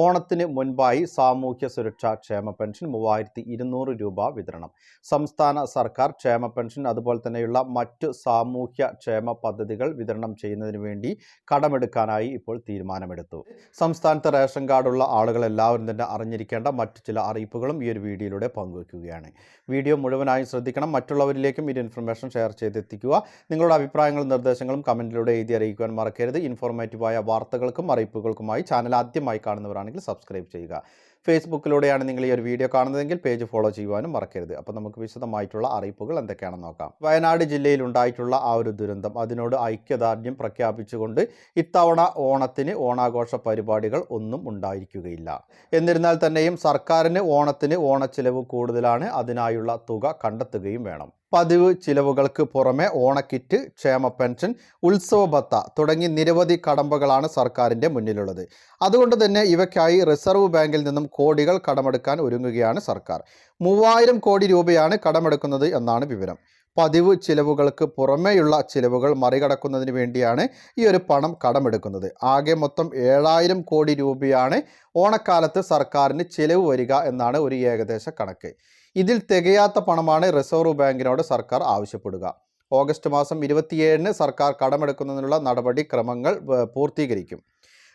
ഓണത്തിന് മുൻപായി സാമൂഹ്യ സുരക്ഷാ ക്ഷേമ പെൻഷൻ മൂവായിരത്തി ഇരുന്നൂറ് രൂപ വിതരണം. സംസ്ഥാന സർക്കാർ ക്ഷേമ പെൻഷൻ അതുപോലെ തന്നെയുള്ള മറ്റു സാമൂഹ്യ ക്ഷേമ പദ്ധതികൾ വിതരണം ചെയ്യുന്നതിന് വേണ്ടി കടമെടുക്കാനായി ഇപ്പോൾ തീരുമാനമെടുത്തു. സംസ്ഥാനത്ത് റേഷൻ കാർഡുള്ള ആളുകൾ എല്ലാവരും തന്നെ അറിഞ്ഞിരിക്കേണ്ട മറ്റു ചില അറിയിപ്പുകളും ഈ ഒരു വീഡിയോയിലൂടെ പങ്കുവയ്ക്കുകയാണ്. വീഡിയോ മുഴുവനായും ശ്രദ്ധിക്കണം. മറ്റുള്ളവരിലേക്കും ഈ ഇൻഫർമേഷൻ ഷെയർ ചെയ്തെത്തിക്കുക. നിങ്ങളുടെ അഭിപ്രായങ്ങളും നിർദ്ദേശങ്ങളും കമന്റിലൂടെ എഴുതി അറിയിക്കുവാൻ മറക്കരുത്. ഇൻഫോർമേറ്റീവായ വാർത്തകൾക്കും അറിയിപ്പുകൾക്കുമായി ചാനൽ ആദ്യമായി കാണുന്നവരാണെങ്കിൽ സബ്സ്ക്രൈബ് ചെയ്യുക. ഫേസ്ബുക്കിലൂടെയാണ് നിങ്ങൾ ഈ ഒരു വീഡിയോ കാണുന്നതെങ്കിൽ പേജ് ഫോളോ ചെയ്യുവാനും മറക്കരുത്. അപ്പോൾ നമുക്ക് വിശദമായിട്ടുള്ള അറിയിപ്പുകൾ എന്തൊക്കെയാണെന്ന് നോക്കാം. വയനാട് ജില്ലയിൽ ഉണ്ടായിട്ടുള്ള ആ ഒരു ദുരന്തം അതിനോട് ഐക്യദാർഢ്യം പ്രഖ്യാപിച്ചുകൊണ്ട് ഇത്തവണ ഓണത്തിന് ഓണാഘോഷ പരിപാടികൾ ഒന്നും ഉണ്ടായിരിക്കുകയില്ല. എന്നിരുന്നാൽ തന്നെയും സർക്കാരിന് ഓണത്തിന് ഓണച്ചിലവ് കൂടുതലാണ്. അതിനായുള്ള തുക കണ്ടെത്തുകയും വേണം. പതിവ് ചിലവുകൾക്ക് പുറമെ ഓണക്കിറ്റ് ക്ഷേമ പെൻഷൻ ഉത്സവ ഭത്ത തുടങ്ങി നിരവധി കടമ്പകളാണ് സർക്കാരിന്റെ മുന്നിലുള്ളത്. അതുകൊണ്ട് തന്നെ ഇവയ്ക്കായി റിസർവ് ബാങ്കിൽ നിന്നും കോടികൾ കടമെടുക്കാൻ ഒരുങ്ങുകയാണ് സർക്കാർ. മൂവായിരം കോടി രൂപയാണ് കടമെടുക്കുന്നത് എന്നാണ് വിവരം. പതിവ് ചിലവുകൾക്ക് പുറമേയുള്ള ചിലവുകൾ മറികടക്കുന്നതിന് വേണ്ടിയാണ് ഈ ഒരു പണം കടമെടുക്കുന്നത്. ആകെ മൊത്തം ഏഴായിരം കോടി രൂപയാണ് ഓണക്കാലത്ത് സർക്കാരിന് ചിലവ് വരിക എന്നാണ് ഒരു ഏകദേശ കണക്ക്. ഇതിൽ തികയാത്ത പണമാണ് റിസർവ് ബാങ്കിനോട് സർക്കാർ ആവശ്യപ്പെടുക. ഓഗസ്റ്റ് മാസം ഇരുപത്തിയേഴിന് സർക്കാർ കടമെടുക്കുന്നതിനുള്ള നടപടിക്രമങ്ങൾ പൂർത്തീകരിക്കും.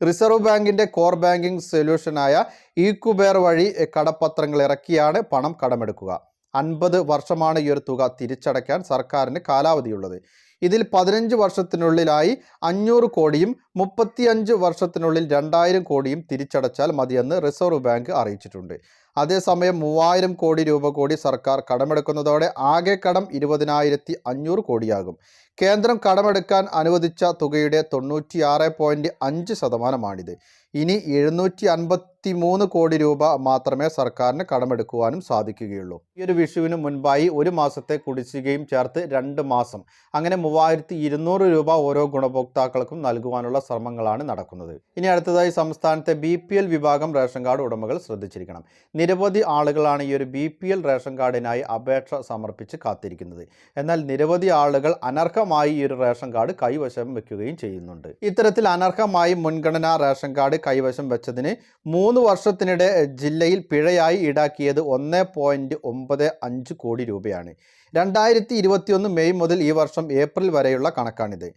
റിസർവ് ബാങ്കിന്റെ കോർ ബാങ്കിംഗ് സൊല്യൂഷനായ ഈക്കുബേർ വഴി കടപ്പത്രങ്ങൾ ഇറക്കിയാണ് പണം കടമെടുക്കുക. അൻപത് വർഷമാണ് ഈ ഒരു തുക തിരിച്ചടയ്ക്കാൻ സർക്കാരിന് കാലാവധിയുള്ളത്. ഇതിൽ പതിനഞ്ച് വർഷത്തിനുള്ളിലായി അഞ്ഞൂറ് കോടിയും മുപ്പത്തിയഞ്ച് വർഷത്തിനുള്ളിൽ രണ്ടായിരം കോടിയും തിരിച്ചടച്ചാൽ മതിയെന്ന് റിസർവ് ബാങ്ക് അറിയിച്ചിട്ടുണ്ട്. അതേസമയം മൂവായിരം കോടി രൂപ കൂടി സർക്കാർ കടമെടുക്കുന്നതോടെ ആകെ കടം ഇരുപതിനായിരത്തി അഞ്ഞൂറ് കോടിയാകും. കേന്ദ്രം കടമെടുക്കാൻ അനുവദിച്ച തുകയുടെ തൊണ്ണൂറ്റിയാറ് പോയിന്റ് അഞ്ച് ശതമാനമാണിത്. ഇനി എഴുന്നൂറ്റി അൻപത്തി മൂന്ന് കോടി രൂപ മാത്രമേ സർക്കാരിന് കടമെടുക്കുവാനും സാധിക്കുകയുള്ളൂ. ഈ ഒരു വിഷുവിന് മുൻപായി ഒരു മാസത്തെ കുടിശ്ശികയും ചേർത്ത് രണ്ട് മാസം. അങ്ങനെ മൂവായിരത്തി രൂപ ഓരോ ഗുണഭോക്താക്കൾക്കും നൽകുവാനുള്ള ശ്രമങ്ങളാണ് നടക്കുന്നത്. ഇനി അടുത്തതായി സംസ്ഥാനത്തെ ബി വിഭാഗം റേഷൻ കാർഡ് ഉടമകൾ ശ്രദ്ധിച്ചിരിക്കണം. നിരവധി ആളുകളാണ് ഈ ഒരു ബി റേഷൻ കാർഡിനായി അപേക്ഷ സമർപ്പിച്ച് കാത്തിരിക്കുന്നത്. എന്നാൽ നിരവധി ആളുകൾ അനർഹമായി ഈ ഒരു റേഷൻ കാർഡ് കൈവശം വെക്കുകയും ചെയ്യുന്നുണ്ട്. ഇത്തരത്തിൽ അനർഹമായി മുൻഗണനാ റേഷൻ കാർഡ് കൈവശം വെച്ചതിന് മൂന്ന് വർഷത്തിനിടെ ജില്ലയിൽ പിഴയായി ഈടാക്കിയത് ഒന്ന് പോയിന്റ് ഒമ്പത് അഞ്ച് കോടി രൂപയാണ്. രണ്ടായിരത്തി ഇരുപത്തിയൊന്ന് മെയ് മുതൽ ഈ വർഷം ഏപ്രിൽ വരെയുള്ള കണക്കാണിത്.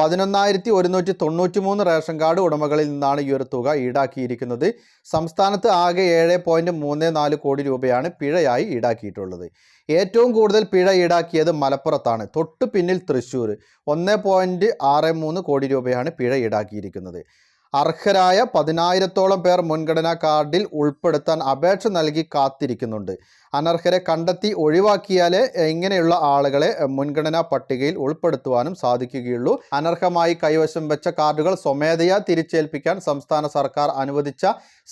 പതിനൊന്നായിരത്തി ഒരുന്നൂറ്റി തൊണ്ണൂറ്റി മൂന്ന് റേഷൻ കാർഡ് ഉടമകളിൽ നിന്നാണ് ഈ ഒരു തുക ഈടാക്കിയിരിക്കുന്നത്. സംസ്ഥാനത്ത് ആകെ ഏഴ് പോയിന്റ് മൂന്ന് നാല് കോടി രൂപയാണ് പിഴയായി ഈടാക്കിയിട്ടുള്ളത്. ഏറ്റവും കൂടുതൽ പിഴ ഈടാക്കിയത് മലപ്പുറത്താണ്. തൊട്ടു പിന്നിൽ തൃശ്ശൂർ ഒന്ന് പോയിന്റ് ആറ് മൂന്ന് കോടി രൂപയാണ് പിഴ ഈടാക്കിയിരിക്കുന്നത്. അർഹരായ പതിനായിരത്തോളം പേർ മുൻഗണനാ കാർഡിൽ ഉൾപ്പെടുത്താൻ അപേക്ഷ നൽകി കാത്തിരിക്കുന്നുണ്ട്. അനർഹരെ കണ്ടെത്തി ഒഴിവാക്കിയാലേ ഇങ്ങനെയുള്ള ആളുകളെ മുൻഗണനാ പട്ടികയിൽ ഉൾപ്പെടുത്തുവാനും സാധിക്കുകയുള്ളൂ. അനർഹമായി കൈവശം വെച്ച കാർഡുകൾ സ്വമേധയാ തിരിച്ചേൽപ്പിക്കാൻ സംസ്ഥാന സർക്കാർ അനുവദിച്ച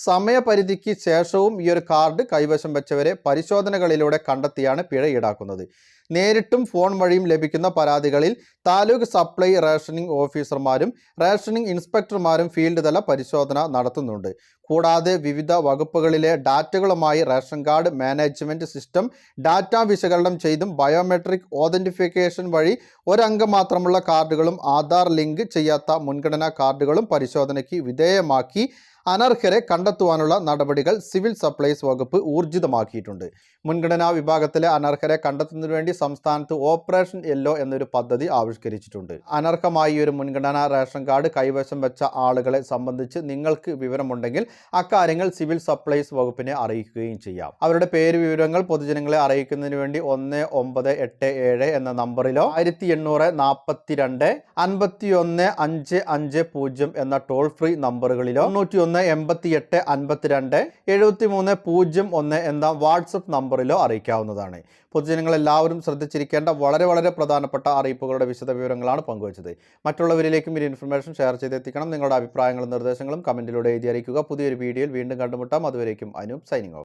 സമയപരിധിക്ക് ശേഷവും ഈ ഒരു കാർഡ് കൈവശം വെച്ചവരെ പരിശോധനകളിലൂടെ കണ്ടെത്തിയാണ് പിഴ ഈടാക്കുന്നത്. നേരിട്ടും ഫോൺ വഴിയും ലഭിക്കുന്ന പരാതികളിൽ താലൂക്ക് സപ്ലൈ റേഷനിംഗ് ഓഫീസർമാരും റേഷനിംഗ് ഇൻസ്പെക്ടർമാരും ഫീൽഡ് തല പരിശോധന നടത്തുന്നുണ്ട്. കൂടാതെ വിവിധ വകുപ്പുകളിലെ ഡാറ്റകളുമായി ration card management system data വിശകലനം ചെയ്തും ബയോമെട്രിക് ഓതന്റിഫിക്കേഷൻ വഴി ഒരംഗം മാത്രമുള്ള കാർഡുകളും ആധാർ ലിങ്ക് ചെയ്യാത്ത മുൻഗണനാ കാർഡുകളും പരിശോധനയ്ക്ക് വിധേയമാക്കി അനർഹരെ കണ്ടെത്തുവാനുള്ള നടപടികൾ സിവിൽ സപ്ലൈസ് വകുപ്പ് ഊർജിതമാക്കിയിട്ടുണ്ട്. മുൻഗണനാ വിഭാഗത്തിലെ അനർഹരെ കണ്ടെത്തുന്നതിനു വേണ്ടി സംസ്ഥാനത്ത് ഓപ്പറേഷൻ യെല്ലോ എന്നൊരു പദ്ധതി ആവിഷ്കരിച്ചിട്ടുണ്ട്. അനർഹമായി ഒരു മുൻഗണനാ റേഷൻ കാർഡ് കൈവശം വെച്ച ആളുകളെ സംബന്ധിച്ച് നിങ്ങൾക്ക് വിവരമുണ്ടെങ്കിൽ അക്കാര്യങ്ങൾ സിവിൽ സപ്ലൈസ് വകുപ്പിനെ അറിയിക്കുകയും ചെയ്യാം. അവരുടെ പേര് വിവരങ്ങൾ പൊതുജനങ്ങളെ അറിയിക്കുന്നതിന് വേണ്ടി ഒന്ന് ഒമ്പത് എട്ട് ഏഴ് എന്ന നമ്പറിലോ ആയിരത്തി എണ്ണൂറ് നാൽപ്പത്തി രണ്ട് അൻപത്തി ഒന്ന് അഞ്ച് അഞ്ച് പൂജ്യം എന്ന ടോൾ ഫ്രീ നമ്പറുകളിലോ തൊണ്ണൂറ്റി ഒന്ന് എൺപത്തി എട്ട് അൻപത്തിരണ്ട് എഴുപത്തി മൂന്ന് പൂജ്യം ഒന്ന് എന്ന വാട്സപ്പ് നമ്പറിലോ അറിയിക്കാവുന്നതാണ്. പൊതുജനങ്ങൾ എല്ലാവരും ശ്രദ്ധിച്ചിരിക്കേണ്ട വളരെ വളരെ പ്രധാനപ്പെട്ട അറിയിപ്പുകളുടെ വിശദ വിവരങ്ങളാണ് പങ്കുവച്ചത്. മറ്റുള്ളവരിലേക്കും ഈ ഇൻഫർമേഷൻ ഷെയർ ചെയ്തെത്തിക്കണം. നിങ്ങളുടെ അഭിപ്രായങ്ങളും നിർദ്ദേശങ്ങളും കമന്റിലൂടെ എഴുതി അറിയിക്കുക. പുതിയൊരു വീഡിയോയിൽ വീണ്ടും കണ്ടുമുട്ടാം. അതുവരേക്കും അനൂപ് സൈനിങ്